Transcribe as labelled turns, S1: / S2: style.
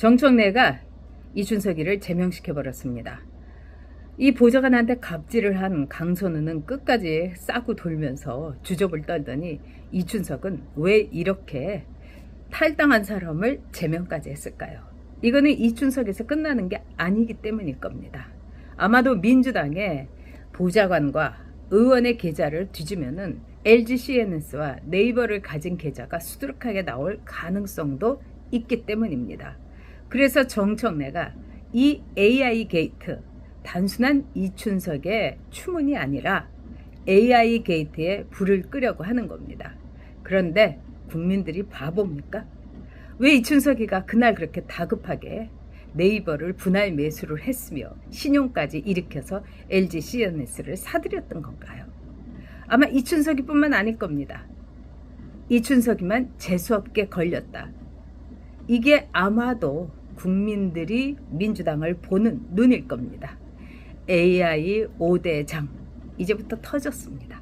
S1: 정청래가 이춘석이를 제명시켜 버렸습니다. 이 보좌관한테 갑질을 한 강선우는 끝까지 싸고 돌면서 주접을 떨더니 이춘석은 왜 이렇게 탈당한 사람을 제명까지 했을까요? 이거는 이춘석에서 끝나는 게 아니기 때문일 겁니다. 아마도 민주당의 보좌관과 의원의 계좌를 뒤지면은 LG CNS와 네이버를 가진 계좌가 수두룩하게 나올 가능성도 있기 때문입니다. 그래서 정청래가 이 AI 게이트 단순한 이춘석의 추문이 아니라 AI 게이트에 불을 끄려고 하는 겁니다. 그런데 국민들이 바보입니까? 왜 이춘석이가 그날 그렇게 다급하게 네이버를 분할 매수를 했으며 신용까지 일으켜서 LG CNS를 사들였던 건가요? 아마 이춘석이뿐만 아닐 겁니다. 이춘석이만 재수없게 걸렸다. 이게 아마도 국민들이 민주당을 보는 눈일 겁니다. AI 5대 장 이제부터 터졌습니다.